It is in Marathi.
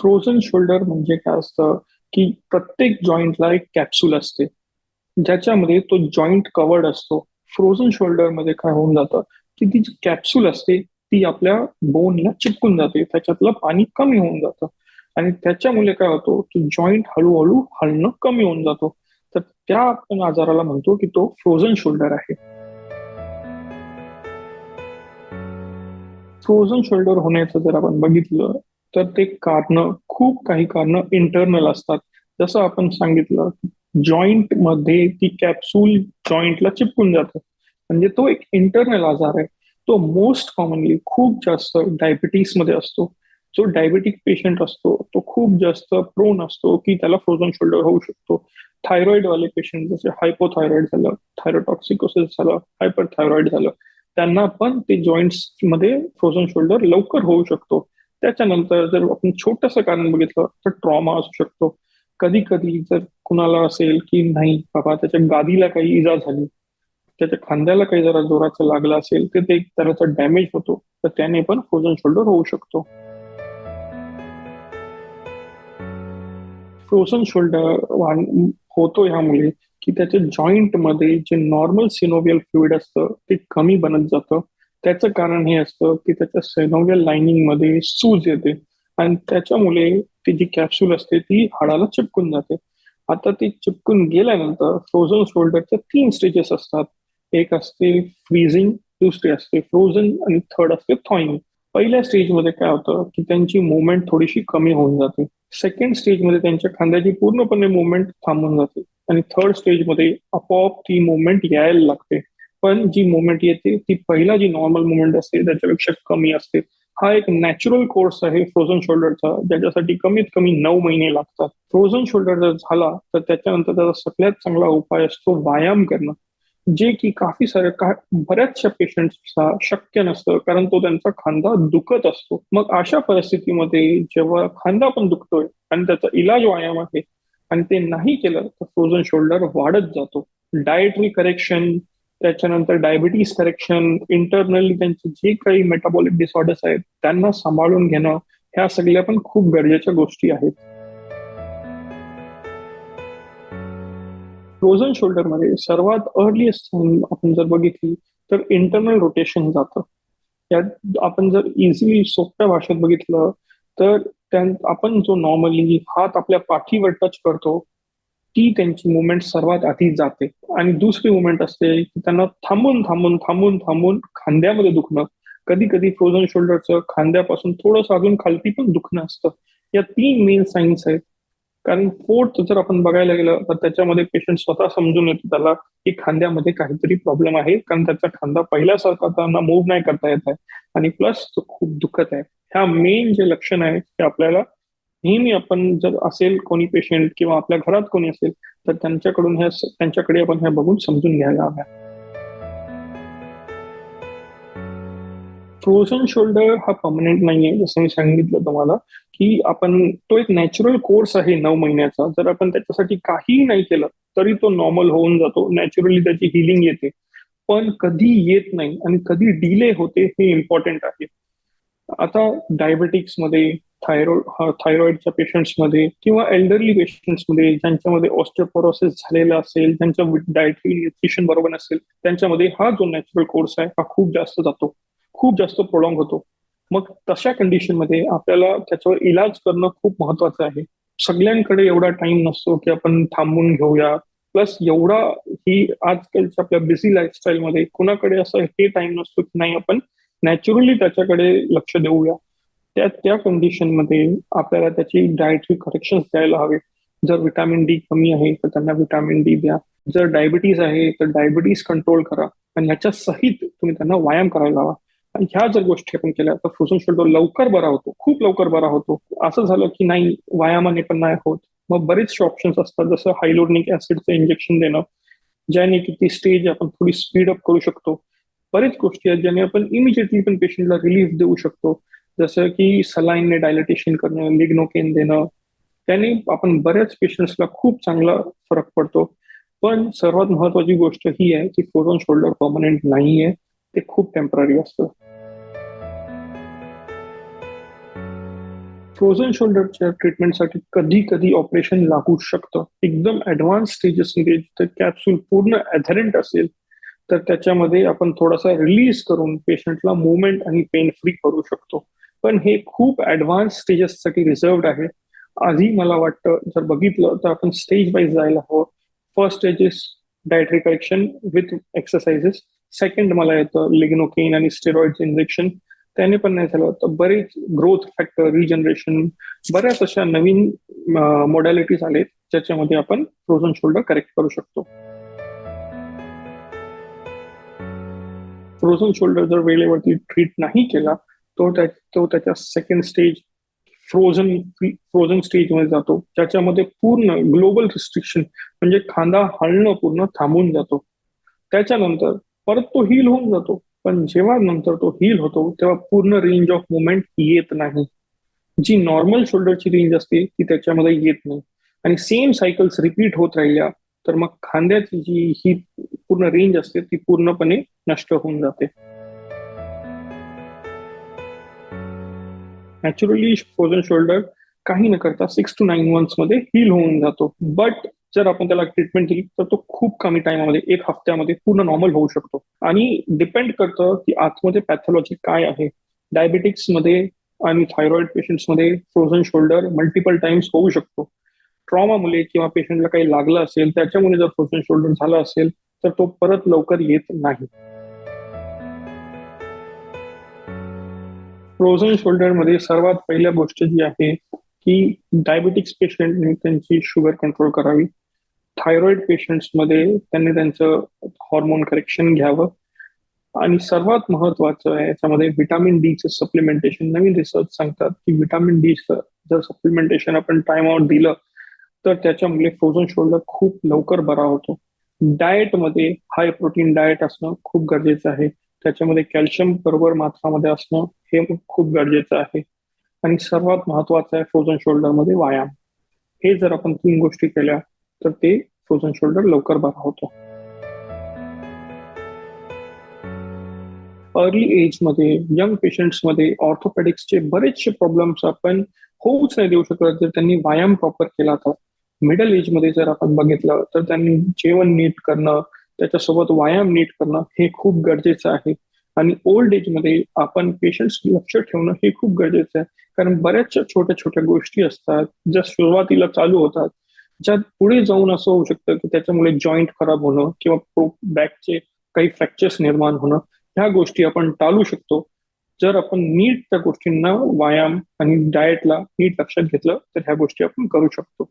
फ्रोझन शोल्डर म्हणजे काय असतं? की प्रत्येक जॉईंटला एक कॅप्सूल असते. ज्याच्यामध्ये तो जॉईंट कवर्ड असतो. फ्रोझन शोल्डरमध्ये काय होऊन जातं? की ती जी कॅप्सूल असते ती आपल्या बोनला चिपकून जाते. त्याच्यातलं पाणी कमी होऊन जातं. आणि त्याच्यामुळे काय होतो? की जॉईंट हळूहळू हलणं कमी होऊन जातो. तर त्या आपण आजाराला म्हणतो की तो फ्रोझन शोल्डर आहे. फ्रोझन शोल्डर होण्याचं जर आपण बघितलं तर ते कारण खूप काही कारण इंटरनल असतात. जसं आपण सांगितलं जॉईंटमध्ये ती कॅप्सूल जॉईंटला चिपकून जाते. म्हणजे तो एक इंटरनल आजार आहे. तो मोस्ट कॉमनली खूप जास्त डायबिटीसमध्ये असतो. जो डायबेटिक पेशंट असतो तो खूप जास्त प्रोन असतो की त्याला फ्रोझन शोल्डर होऊ शकतो. थायरॉइड वाले पेशंट जसे हायपोथायरॉइड झालं थायरोटॉक्सिकोसिस झालं हायपरथायरॉइड झालं त्यांना पण ते जॉईंट्समध्ये फ्रोझन शोल्डर लवकर होऊ शकतो. त्याच्यानंतर जर आपण छोटस कारण बघितलं तर ट्रॉमा असू शकतो. कधी कधी जर कुणाला असेल की नाही बाबा त्याच्या गादीला काही इजा झाली त्याच्या खांद्याला काही जरा जोराचं लागलं असेल तर ते त्याचा डॅमेज होतो तर त्याने पण फ्रोझन शोल्डर होऊ शकतो. फ्रोझन शोल्डर होतो ह्यामुळे की त्याच्या जॉईंटमध्ये जे नॉर्मल सिनोवियल फ्लुइड असतं ते कमी बनत जातं. त्याचं कारण हे असतं की त्याच्या सेनोवियल लाइनिंगमध्ये सूज येते. आणि त्याच्यामुळे ती जी कॅप्सूल असते ती हाडाला चिपकून जाते. आता ती चिपकून गेल्यानंतर फ्रोझन शोल्डरच्या तीन स्टेजेस असतात. एक असते फ्रीझिंग दुसरी असते फ्रोझन आणि थर्ड असते थॉईंग पहिल्या स्टेजमध्ये काय होतं की त्यांची मुवमेंट थोडीशी कमी होऊन जाते. सेकंड स्टेजमध्ये त्यांच्या खांद्याची पूर्णपणे मुवमेंट थांबून जाते. आणि थर्ड स्टेजमध्ये आपोआप ती मुवमेंट यायला लागते. पण जी मुवमेंट येते ती पहिला जी नॉर्मल मुवमेंट असते त्याच्यापेक्षा कमी असते. हा एक नॅचरल कोर्स आहे फ्रोझन शोल्डरचा ज्याच्यासाठी कमीत कमी नऊ महिने लागतात. फ्रोझन शोल्डर जर झाला तर त्याच्यानंतर त्याचा सगळ्यात चांगला उपाय असतो व्यायाम करणं. जे की काफी सारे का बऱ्याचशा पेशंटचा शक्य नसतं कारण तो त्यांचा खांदा दुखत असतो. मग अशा परिस्थितीमध्ये जेव्हा खांदा पण दुखतोय आणि त्याचा इलाज व्यायाम आहे आणि ते नाही केलं तर फ्रोझन शोल्डर वाढत जातो. डायटरी करेक्शन त्याच्यानंतर डायबिटीस करेक्शन इंटरनली त्यांचे जे काही मेटाबॉलिक डिसऑर्डर्स आहेत त्यांना सांभाळून घेणं ह्या सगळ्या पण खूप गरजेच्या गोष्टी आहेत. फ्रोझन शोल्डरमध्ये सर्वात अर्लीस्ट आपण जर बघितली तर इंटरनल रोटेशन जातं. त्यात आपण जर इझिली सोप्या भाषेत बघितलं तर आपण जो नॉर्मली हात आपल्या पाठीवर टच करतो ती त्यांची मुवमेंट सर्वात आधी जाते. आणि दुसरी मुवमेंट असते की त्यांना थांबून थांबून थांबून थांबून खांद्यामध्ये दुखणं. कधी कधी फ्रोझन शोल्डरचं खांद्यापासून थोडंसं अजून खालती पण दुखणं असतं. या तीन मेन सायन्स आहेत. कारण फोर्थ जर आपण बघायला गेलं तर त्याच्यामध्ये पेशंट स्वतः समजून येतो त्याला की खांद्यामध्ये काहीतरी प्रॉब्लेम आहे. कारण त्याचा खांदा पहिल्यासारखा त्यांना मूव्ह नाही करता येत आहे. आणि प्लस तो खूप दुखत आहे. ह्या मेन जे लक्षण आहे ते आपल्याला नेहमी आपण जर असेल कोणी पेशंट किंवा आपल्या घरात कोणी असेल तर त्यांच्याकडून ह्या त्यांच्याकडे आपण ह्या बघून समजून घ्यायला हव्या. फ्रोझन शोल्डर हा परमनंट नाहीये जसं मी सांगितलं तुम्हाला की आपण तो एक नॅचरल कोर्स आहे नऊ महिन्याचा. जर आपण त्याच्यासाठी काहीही नाही केलं तरी तो नॉर्मल होऊन जातो. नॅचरली त्याची हिलिंग येते. पण कधी येत नाही आणि कधी डिले होते हे इम्पॉर्टंट आहे. आता डायबेटिक्समध्ये थायरॉइड थायरॉइडच्या पेशंट्समध्ये किंवा एल्डरली पेशंट्समध्ये ज्यांच्यामध्ये ऑस्टिओपोरोसिस झालेला असेल ज्यांच्या डायटरी न्यूट्रिशन बरोबर नसेल त्यांच्यामध्ये हा जो नॅचरल कोर्स आहे हा खूप जास्त जातो. खूप जास्त प्रोलॉंग होतो. मग तशा कंडिशनमध्ये आपल्याला त्याच्यावर इलाज करणं खूप महत्वाचं आहे. सगळ्यांकडे एवढा टाइम नसतो की आपण थांबून घेऊया. प्लस एवढा ही आजकालच्या आपल्या बिझी लाईफस्टाईलमध्ये कुणाकडे असं हे टाइम नसतो की नाही आपण नॅचरली त्याच्याकडे लक्ष देऊया. त्या त्या कंडिशनमध्ये आपल्याला त्याची डायटरी करेक्शन द्यायला हवे. जर विटॅमिन डी कमी आहे तर त्यांना विटॅमिन डी द्या. जर डायबिटीज आहे तर डायबिटीज कंट्रोल करा. आणि ह्याच्या सहित तुम्ही त्यांना व्यायाम करायला हवा आणि ह्या जर गोष्टी आपण केल्या तर फ्रोझन शोल्डर लवकर बरा होतो. खूप लवकर बरा होतो. असं झालं की नाही व्यायामाने पण नाही होत. मग बरेचसे ऑप्शन्स असतात जसं हायलोनिक ऍसिडचं इंजेक्शन देणं ज्याने की ती स्टेज आपण थोडी स्पीड अप करू शकतो. बरेच गोष्टी आहेत ज्याने आपण इमिजिएटली पण पेशंटला रिलीफ देऊ शकतो. जसं की सलाईनने डायलिटेशन करणं लिग्नोकेन देणं त्याने आपण बऱ्याच पेशंट्सला खूप चांगला फरक पडतो. पण सर्वात महत्वाची गोष्ट ही आहे की फ्रोझन शोल्डर परमनंट नाही आहे ते खूप टेंपररी असतं. फ्रोझन शोल्डरच्या ट्रीटमेंटसाठी कधी कधी ऑपरेशन लागू शकतं. एकदम ऍडव्हान्स स्टेजेसमध्ये तर कॅप्सूल पूर्ण ऍथरंट असेल तर त्याच्यामध्ये आपण थोडासा रिलीज करून पेशंटला मुवमेंट आणि पेन फ्री करू शकतो. पण हे खूप ऍडव्हान्स स्टेजेससाठी रिझर्वड आहे. आधी मला वाटतं जर बघितलं तर आपण स्टेज वाईज जायला हवं. First stage is dietary correction with exercises second मला येतं लिग्नोकेन आणि स्टेरॉइड इंजेक्शन त्याने पण नाही झालं तर बरेच ग्रोथ फॅक्टर रिजनरेशन बऱ्याच अशा नवीन मॉडॅलिटीज आलेत ज्याच्यामध्ये आपण फ्रोझन शोल्डर करेक्ट करू शकतो. फ्रोझन शोल्डर जर वेळेवरती ट्रीट नाही केला तो त्या तो त्याच्या सेकंड स्टेज फ्रोझन फ्रोझन स्टेजमध्ये जातो. ज्याच्यामध्ये पूर्ण ग्लोबल रिस्ट्रिक्शन म्हणजे खांदा हलणं पूर्ण थांबून जातो. त्याच्यानंतर परत तो हील होऊन जातो. पण जेव्हा नंतर तो हील होतो तेव्हा पूर्ण रेंज ऑफ मुवमेंट येत नाही. जी नॉर्मल शोल्डरची रेंज असते ती त्याच्यामध्ये येत नाही. आणि सेम सायकल्स रिपीट होत राहिल्या तर मग खांद्याची जी ही पूर्ण रेंज असते ती पूर्णपणे नष्ट होऊन जाते. नॅचरली फ्रोझन शोल्डर काही न करता सिक्स टू नाईन मंथ्समध्ये हील होऊन जातो. बट जर आपण त्याला ट्रीटमेंट दिली तर तो खूप कमी टाइममध्ये एक हफ्त्यामध्ये पूर्ण नॉर्मल होऊ शकतो. आणि डिपेंड करतं की आतमध्ये पॅथॉलॉजी काय आहे. डायबेटिक्समध्ये आणि थायरॉइड पेशंट्समध्ये फ्रोझन शोल्डर मल्टिपल टाइम्स होऊ शकतो. ट्रॉमामुळे किंवा पेशंटला काही लागलं असेल त्याच्यामुळे जर फ्रोझन शोल्डर झाला असेल तर तो परत लवकर येत नाही. फ्रोझन शोल्डरमध्ये सर्वात पहिल्या गोष्ट जी आहे की डायबेटिक्स पेशंटने त्यांची शुगर कंट्रोल करावी. थायरॉइड पेशंट्समध्ये त्यांनी त्यांचं हॉर्मोन करेक्शन घ्यावं. आणि सर्वात महत्वाचं आहे याच्यामध्ये व्हिटॅमिन डीचं सप्लिमेंटेशन नवीन रिसर्च सांगतात की व्हिटॅमिन डीचं जर सप्लिमेंटेशन आपण टाइम आउट दिलं तर त्याच्यामुळे फ्रोझन शोल्डर खूप लवकर बरा होतो. डाएटमध्ये हाय प्रोटीन डाएट असणं खूप गरजेचं आहे. त्याच्यामध्ये कॅल्शियम बरोबर मात्रामध्ये असणं हे खूप गरजेचं आहे. आणि सर्वात महत्वाचं आहे फ्रोझन शोल्डरमध्ये व्यायाम. हे जर आपण तीन गोष्टी केल्या तर ते फ्रोझन शोल्डर लवकर बरा होतो. अर्ली एजमध्ये यंग पेशंट्समध्ये ऑर्थोपेडिक्सचे बरेचसे प्रॉब्लेम्स आपण होऊच नाही देऊ शकत. जर त्यांनी व्यायाम प्रॉपर केला तर. मिडल एजमध्ये जर आपण बघितलं तर त्यांनी जेवण नीट करणं त्याच्यासोबत व्यायाम नीट करणं हे खूप गरजेचं आहे. आणि ओल्ड एजमध्ये आपण पेशंट्स लक्ष ठेवणं हे खूप गरजेचं आहे. कारण बऱ्याचशा छोट्या छोट्या गोष्टी असतात ज्या सुरुवातीला चालू होतात ज्यात पुढे जाऊन असं होऊ शकतं की त्याच्यामुळे जॉईंट खराब होणं किंवा बॅकचे काही फ्रॅक्चर्स निर्माण होणं ह्या गोष्टी आपण टाळू शकतो. जर आपण नीट त्या गोष्टींना व्यायाम आणि डाएटला नीट लक्षात घेतलं तर ह्या गोष्टी आपण करू शकतो.